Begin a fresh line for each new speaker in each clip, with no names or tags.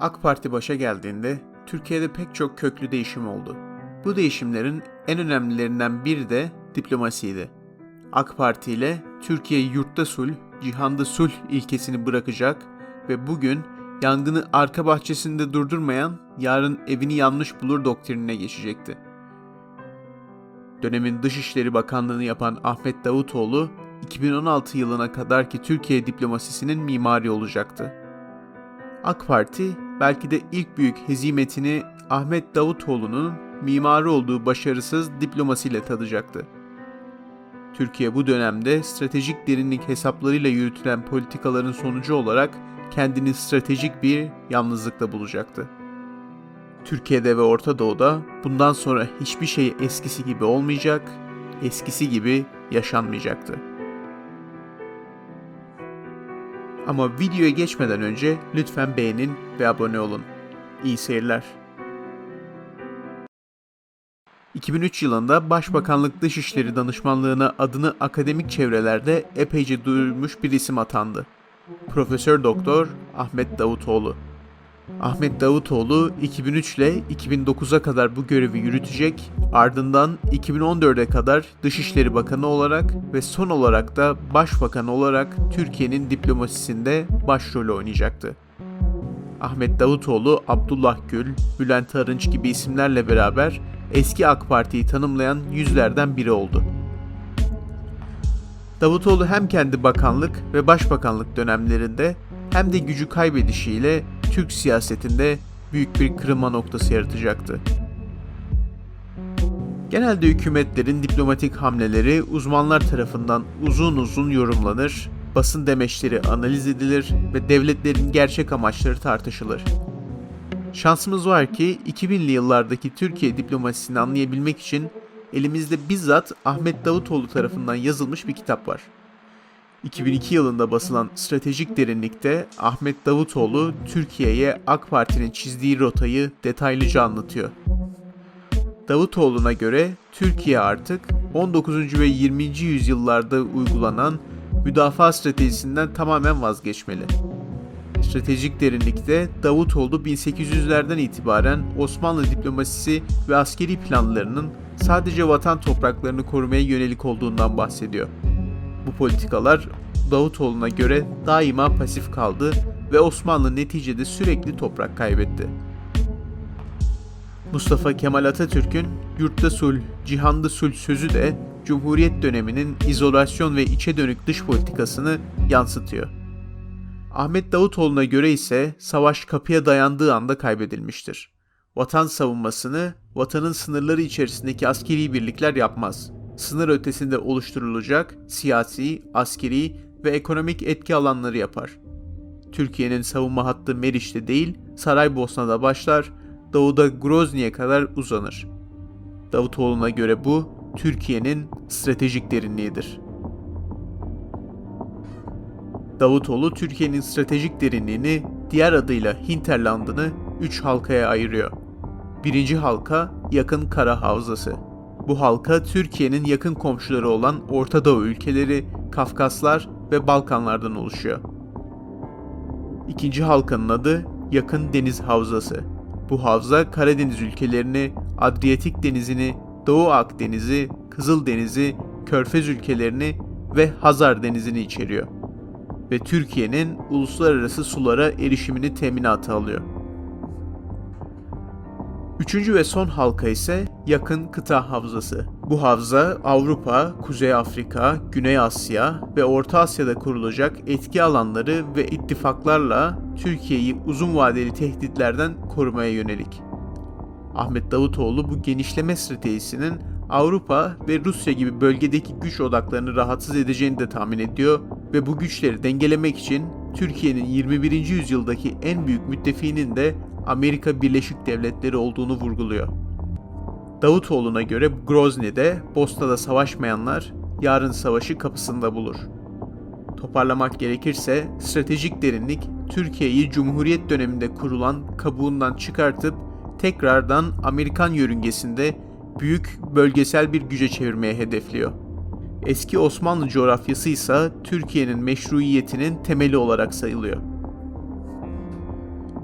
AK Parti başa geldiğinde Türkiye'de pek çok köklü değişim oldu. Bu değişimlerin en önemlilerinden biri de diplomasiydi. AK Parti ile Türkiye yurtta sulh, cihanda sulh ilkesini bırakacak ve bugün yangını arka bahçesinde durdurmayan yarın evini yanlış bulur doktrinine geçecekti. Dönemin Dışişleri Bakanlığını yapan Ahmet Davutoğlu 2016 yılına kadar ki Türkiye diplomasisinin mimari olacaktı. AK Parti belki de ilk büyük hezimetini Ahmet Davutoğlu'nun mimarı olduğu başarısız diplomasiyle tadacaktı. Türkiye bu dönemde stratejik derinlik hesaplarıyla yürütülen politikaların sonucu olarak kendini stratejik bir yalnızlıkta bulacaktı. Türkiye'de ve Orta Doğu'da bundan sonra hiçbir şey eskisi gibi olmayacak, eskisi gibi yaşanmayacaktı. Ama videoya geçmeden önce lütfen beğenin ve abone olun. İyi seyirler. 2003 yılında Başbakanlık Dışişleri Danışmanlığına adını akademik çevrelerde epeyce duyulmuş bir isim atandı. Profesör Doktor Ahmet Davutoğlu. Ahmet Davutoğlu 2003 ile 2009'a kadar bu görevi yürütecek, ardından 2014'e kadar Dışişleri Bakanı olarak ve son olarak da Başbakan olarak Türkiye'nin diplomasisinde başrol oynayacaktı. Ahmet Davutoğlu, Abdullah Gül, Bülent Arınç gibi isimlerle beraber eski AK Parti'yi tanımlayan yüzlerden biri oldu. Davutoğlu hem kendi bakanlık ve başbakanlık dönemlerinde hem de gücü kaybedişiyle Türk siyasetinde büyük bir kırılma noktası yaratacaktı. Genelde hükümetlerin diplomatik hamleleri uzmanlar tarafından uzun uzun yorumlanır, basın demeçleri analiz edilir ve devletlerin gerçek amaçları tartışılır. Şansımız var ki 2000'li yıllardaki Türkiye diplomasisini anlayabilmek için elimizde bizzat Ahmet Davutoğlu tarafından yazılmış bir kitap var. 2002 yılında basılan Stratejik Derinlik'te Ahmet Davutoğlu Türkiye'ye AK Parti'nin çizdiği rotayı detaylıca anlatıyor. Davutoğlu'na göre Türkiye artık 19. ve 20. yüzyıllarda uygulanan müdafaa stratejisinden tamamen vazgeçmeli. Stratejik derinlikte Davutoğlu 1800'lerden itibaren Osmanlı diplomasisi ve askeri planlarının sadece vatan topraklarını korumaya yönelik olduğundan bahsediyor. Bu politikalar Davutoğlu'na göre daima pasif kaldı ve Osmanlı neticede sürekli toprak kaybetti. Mustafa Kemal Atatürk'ün yurtta sulh, cihanda sulh sözü de Cumhuriyet döneminin izolasyon ve içe dönük dış politikasını yansıtıyor. Ahmet Davutoğlu'na göre ise savaş kapıya dayandığı anda kaybedilmiştir. Vatan savunmasını vatanın sınırları içerisindeki askeri birlikler yapmaz. Sınır ötesinde oluşturulacak siyasi, askeri ve ekonomik etki alanları yapar. Türkiye'nin savunma hattı Meriç'te değil, Saraybosna'da başlar, doğuda Grozny'e kadar uzanır. Davutoğlu'na göre bu, Türkiye'nin stratejik derinliğidir. Davutoğlu Türkiye'nin stratejik derinliğini diğer adıyla hinterlandını 3 halkaya ayırıyor. Birinci halka yakın kara havzası. Bu halka Türkiye'nin yakın komşuları olan Orta Doğu ülkeleri, Kafkaslar ve Balkanlardan oluşuyor. İkinci halkanın adı yakın deniz havzası. Bu havza Karadeniz ülkelerini, Adriyatik denizini, Doğu Akdeniz'i, Kızıl Denizi, Körfez ülkelerini ve Hazar denizini içeriyor ve Türkiye'nin uluslararası sulara erişimini teminatı alıyor. Üçüncü ve son halka ise yakın kıta havzası. Bu havza Avrupa, Kuzey Afrika, Güney Asya ve Orta Asya'da kurulacak etki alanları ve ittifaklarla Türkiye'yi uzun vadeli tehditlerden korumaya yönelik. Ahmet Davutoğlu bu genişleme stratejisinin Avrupa ve Rusya gibi bölgedeki güç odaklarını rahatsız edeceğini de tahmin ediyor ve bu güçleri dengelemek için Türkiye'nin 21. yüzyıldaki en büyük müttefiğinin de Amerika Birleşik Devletleri olduğunu vurguluyor. Davutoğlu'na göre Grozny'de, Bosna'da savaşmayanlar yarın savaşı kapısında bulur. Toparlamak gerekirse stratejik derinlik Türkiye'yi Cumhuriyet döneminde kurulan kabuğundan çıkartıp tekrardan Amerikan yörüngesinde büyük bölgesel bir güce çevirmeye hedefliyor. Eski Osmanlı coğrafyası ise Türkiye'nin meşruiyetinin temeli olarak sayılıyor.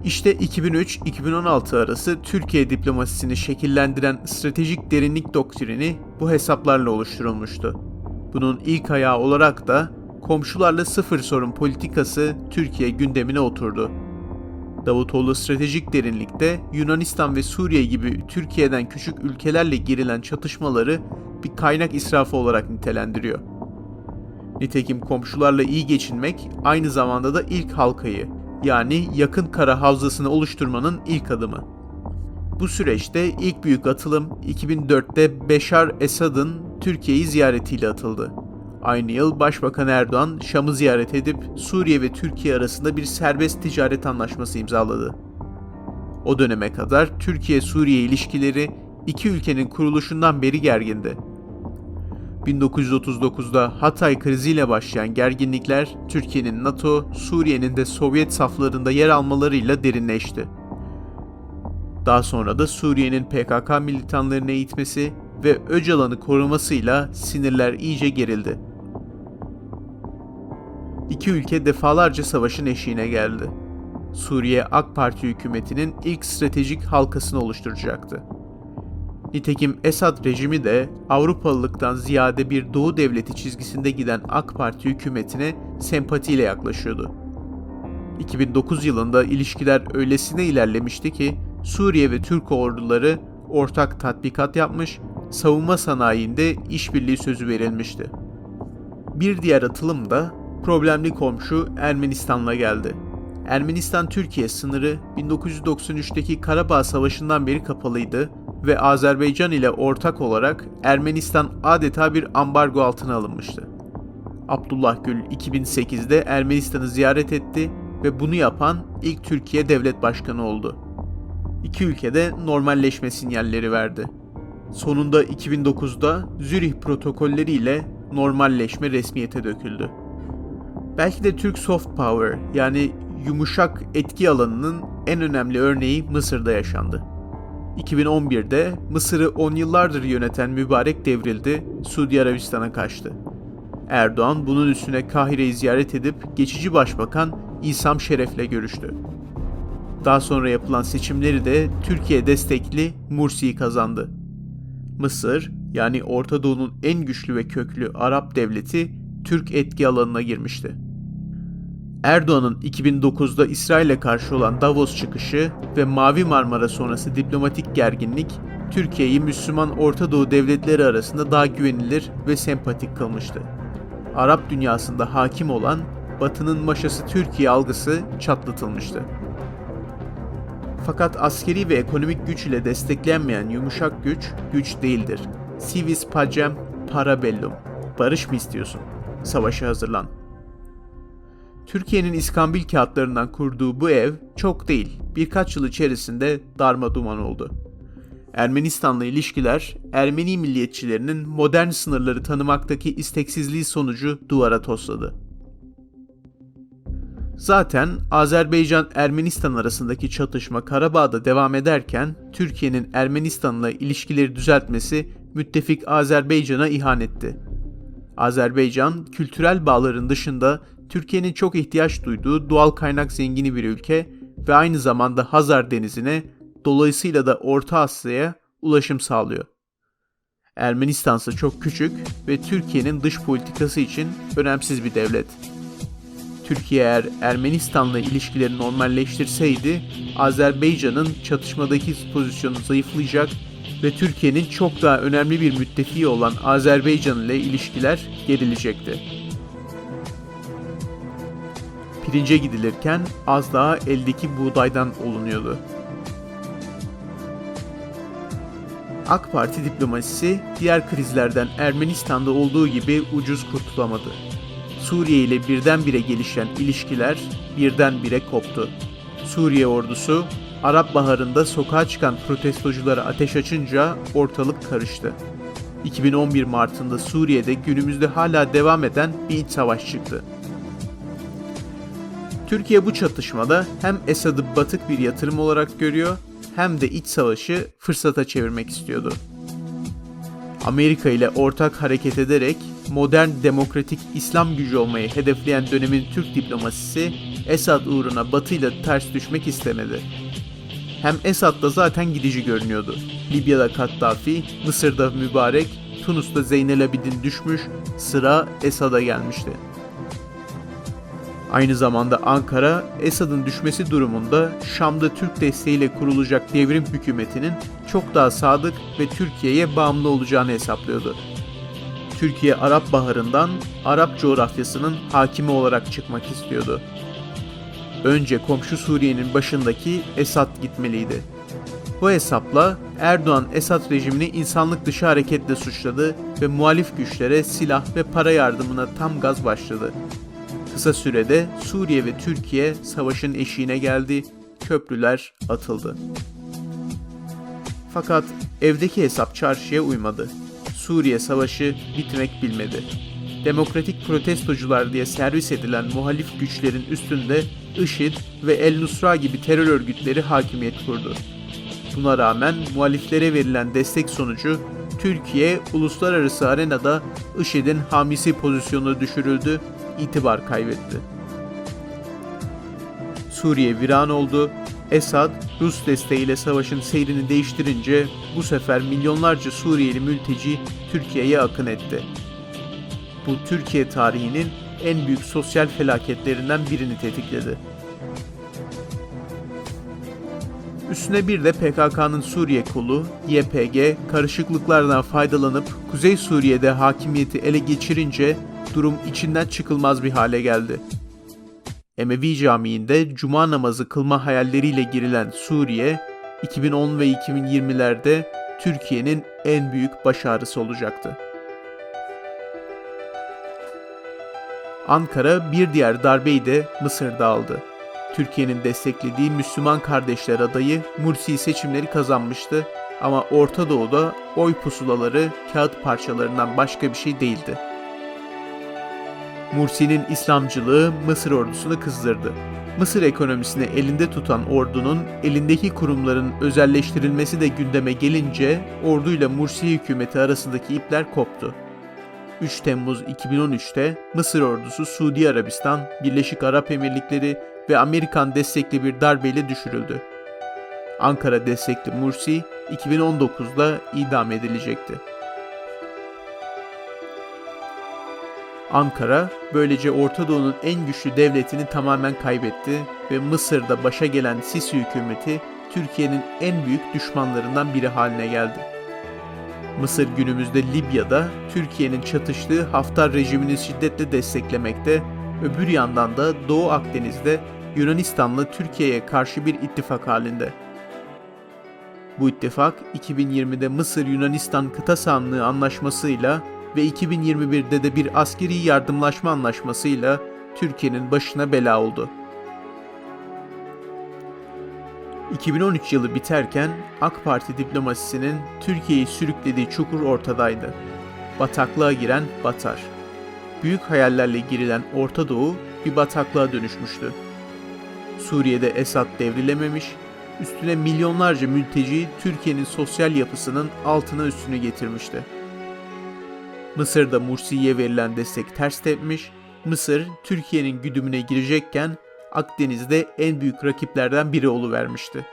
İşte 2003-2016 arası Türkiye diplomasisini şekillendiren stratejik derinlik doktrini bu hesaplarla oluşturulmuştu. Bunun ilk ayağı olarak da komşularla sıfır sorun politikası Türkiye gündemine oturdu. Davutoğlu stratejik derinlikte Yunanistan ve Suriye gibi Türkiye'den küçük ülkelerle girilen çatışmaları bir kaynak israfı olarak nitelendiriyor. Nitekim komşularla iyi geçinmek aynı zamanda da ilk halkayı yani yakın kara havzasını oluşturmanın ilk adımı. Bu süreçte ilk büyük atılım 2004'te Beşar Esad'ın Türkiye'yi ziyaretiyle atıldı. Aynı yıl Başbakan Erdoğan Şam'ı ziyaret edip Suriye ve Türkiye arasında bir serbest ticaret anlaşması imzaladı. O döneme kadar Türkiye-Suriye ilişkileri iki ülkenin kuruluşundan beri gergindi. 1939'da Hatay kriziyle başlayan gerginlikler Türkiye'nin NATO, Suriye'nin de Sovyet saflarında yer almalarıyla derinleşti. Daha sonra da Suriye'nin PKK militanlarını eğitmesi ve Öcalan'ı korumasıyla sinirler iyice gerildi. İki ülke defalarca savaşın eşiğine geldi. Suriye AK Parti hükümetinin ilk stratejik halkasını oluşturacaktı. Nitekim Esad rejimi de Avrupalılıktan ziyade bir Doğu devleti çizgisinde giden AK Parti hükümetine sempatiyle yaklaşıyordu. 2009 yılında ilişkiler öylesine ilerlemişti ki Suriye ve Türk orduları ortak tatbikat yapmış, savunma sanayinde işbirliği sözü verilmişti. Bir diğer atılım da problemli komşu Ermenistan'la geldi. Ermenistan-Türkiye sınırı 1993'teki Karabağ Savaşı'ndan beri kapalıydı ve Azerbaycan ile ortak olarak Ermenistan adeta bir ambargo altına alınmıştı. Abdullah Gül 2008'de Ermenistan'ı ziyaret etti ve bunu yapan ilk Türkiye devlet başkanı oldu. İki ülkede normalleşme sinyalleri verdi. Sonunda 2009'da Zürih protokolleri ile normalleşme resmiyete döküldü. Belki de Türk soft power yani yumuşak etki alanının en önemli örneği Mısır'da yaşandı. 2011'de Mısır'ı 10 yıllardır yöneten mübarek devrildi, Suudi Arabistan'a kaçtı. Erdoğan bunun üstüne Kahire'yi ziyaret edip geçici başbakan İsam Şeref'le görüştü. Daha sonra yapılan seçimleri de Türkiye destekli Mursi'yi kazandı. Mısır, yani Orta Doğu'nun en güçlü ve köklü Arap devleti Türk etki alanına girmişti. Erdoğan'ın 2009'da İsrail'e karşı olan Davos çıkışı ve Mavi Marmara sonrası diplomatik gerginlik Türkiye'yi Müslüman Orta Doğu devletleri arasında daha güvenilir ve sempatik kılmıştı. Arap dünyasında hakim olan Batı'nın maşası Türkiye algısı çatlatılmıştı. Fakat askeri ve ekonomik güç ile desteklenmeyen yumuşak güç, güç değildir. Civis pacem para bellum. Barış mı istiyorsun? Savaşa hazırlan. Türkiye'nin İskambil kağıtlarından kurduğu bu ev çok değil, birkaç yıl içerisinde darma duman oldu. Ermenistan'la ilişkiler, Ermeni milliyetçilerinin modern sınırları tanımaktaki isteksizliği sonucu duvara tosladı. Zaten Azerbaycan-Ermenistan arasındaki çatışma Karabağ'da devam ederken Türkiye'nin Ermenistan'la ilişkileri düzeltmesi müttefik Azerbaycan'a ihanetti. Azerbaycan kültürel bağların dışında Türkiye'nin çok ihtiyaç duyduğu doğal kaynak zengini bir ülke ve aynı zamanda Hazar Denizi'ne dolayısıyla da Orta Asya'ya ulaşım sağlıyor. Ermenistan ise çok küçük ve Türkiye'nin dış politikası için önemsiz bir devlet. Türkiye eğer Ermenistan'la ilişkileri normalleştirseydi Azerbaycan'ın çatışmadaki pozisyonu zayıflayacak ve Türkiye'nin çok daha önemli bir müttefiği olan Azerbaycan ile ilişkiler gerilecekti. Pirince gidilirken az daha eldeki buğdaydan olunuyordu. AK Parti diplomasisi diğer krizlerden Ermenistan'da olduğu gibi ucuz kurtulamadı. Suriye ile birdenbire gelişen ilişkiler birdenbire koptu. Suriye ordusu Arap Baharı'nda sokağa çıkan protestoculara ateş açınca ortalık karıştı. 2011 Mart'ında Suriye'de günümüzde hala devam eden bir iç savaş çıktı. Türkiye bu çatışmada hem Esad'ı batık bir yatırım olarak görüyor hem de iç savaşı fırsata çevirmek istiyordu. Amerika ile ortak hareket ederek modern demokratik İslam gücü olmayı hedefleyen dönemin Türk diplomasisi Esad uğruna Batı ile ters düşmek istemedi. Hem Esad da zaten gidici görünüyordu. Libya'da Kaddafi, Mısır'da Mübarek, Tunus'ta Zeynel Abidin düşmüş, sıra Esad'a gelmişti. Aynı zamanda Ankara, Esad'ın düşmesi durumunda Şam'da Türk desteğiyle kurulacak devrim hükümetinin çok daha sadık ve Türkiye'ye bağımlı olacağını hesaplıyordu. Türkiye Arap Baharı'ndan Arap coğrafyasının hakimi olarak çıkmak istiyordu. Önce komşu Suriye'nin başındaki Esad gitmeliydi. Bu hesapla Erdoğan Esad rejimini insanlık dışı hareketle suçladı ve muhalif güçlere silah ve para yardımına tam gaz başladı. Kısa sürede Suriye ve Türkiye savaşın eşiğine geldi, köprüler atıldı. Fakat evdeki hesap çarşıya uymadı. Suriye savaşı bitmek bilmedi. Demokratik protestocular diye servis edilen muhalif güçlerin üstünde IŞİD ve El Nusra gibi terör örgütleri hakimiyet kurdu. Buna rağmen muhaliflere verilen destek sonucu Türkiye uluslararası arenada IŞİD'in hamisi pozisyonuna düşürüldü, itibar kaybetti. Suriye viran oldu, Esad, Rus desteğiyle savaşın seyrini değiştirince bu sefer milyonlarca Suriyeli mülteci Türkiye'ye akın etti. Bu Türkiye tarihinin en büyük sosyal felaketlerinden birini tetikledi. Üstüne bir de PKK'nın Suriye kolu YPG karışıklıklardan faydalanıp Kuzey Suriye'de hakimiyeti ele geçirince durum içinden çıkılmaz bir hale geldi. Emevi Camii'nde cuma namazı kılma hayalleriyle girilen Suriye, 2010 ve 2020'lerde Türkiye'nin en büyük baş ağrısı olacaktı. Ankara bir diğer darbeyi de Mısır'da aldı. Türkiye'nin desteklediği Müslüman Kardeşler adayı Mursi seçimleri kazanmıştı ama Orta Doğu'da oy pusulaları kağıt parçalarından başka bir şey değildi. Mursi'nin İslamcılığı Mısır ordusunu kızdırdı. Mısır ekonomisini elinde tutan ordunun elindeki kurumların özelleştirilmesi de gündeme gelince orduyla Mursi hükümeti arasındaki ipler koptu. 3 Temmuz 2013'te Mısır ordusu Suudi Arabistan, Birleşik Arap Emirlikleri ve Amerikan destekli bir darbeyle düşürüldü. Ankara destekli Mursi 2019'da idam edilecekti. Ankara böylece Orta Doğu'nun en güçlü devletini tamamen kaybetti ve Mısır'da başa gelen Sisi hükümeti Türkiye'nin en büyük düşmanlarından biri haline geldi. Mısır günümüzde Libya'da Türkiye'nin çatıştığı Haftar rejimini şiddetle desteklemekte, öbür yandan da Doğu Akdeniz'de Yunanistan'la Türkiye'ye karşı bir ittifak halinde. Bu ittifak 2020'de Mısır-Yunanistan kıta sahanlığı anlaşmasıyla ve 2021'de de bir askeri yardımlaşma anlaşmasıyla Türkiye'nin başına bela oldu. 2013 yılı biterken AK Parti diplomasisinin Türkiye'yi sürüklediği çukur ortadaydı. Bataklığa giren batar. Büyük hayallerle girilen Orta Doğu bir bataklığa dönüşmüştü. Suriye'de Esad devrilememiş, üstüne milyonlarca mülteci Türkiye'nin sosyal yapısının altına üstünü getirmişti. Mısır'da Mursi'ye verilen destek ters tepmiş, Mısır Türkiye'nin güdümüne girecekken Akdeniz'de en büyük rakiplerden biri oluvermişti.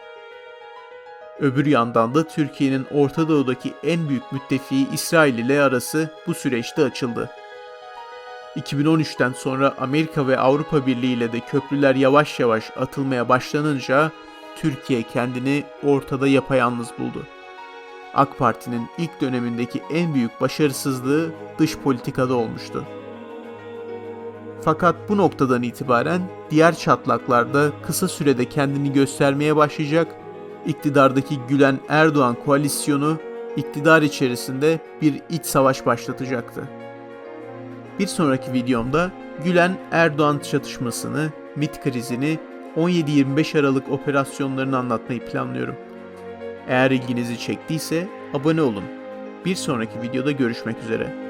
Öbür yandan da Türkiye'nin Orta Doğu'daki en büyük müttefiği İsrail ile arası bu süreçte açıldı. 2013'ten sonra Amerika ve Avrupa Birliği ile de köprüler yavaş yavaş atılmaya başlanınca Türkiye kendini ortada yapayalnız buldu. AK Parti'nin ilk dönemindeki en büyük başarısızlığı dış politikada olmuştu. Fakat bu noktadan itibaren diğer çatlaklarda kısa sürede kendini göstermeye başlayacak, iktidardaki Gülen Erdoğan koalisyonu iktidar içerisinde bir iç savaş başlatacaktı. Bir sonraki videomda Gülen Erdoğan çatışmasını, MIT krizini, 17-25 Aralık operasyonlarını anlatmayı planlıyorum. Eğer ilginizi çektiyse abone olun. Bir sonraki videoda görüşmek üzere.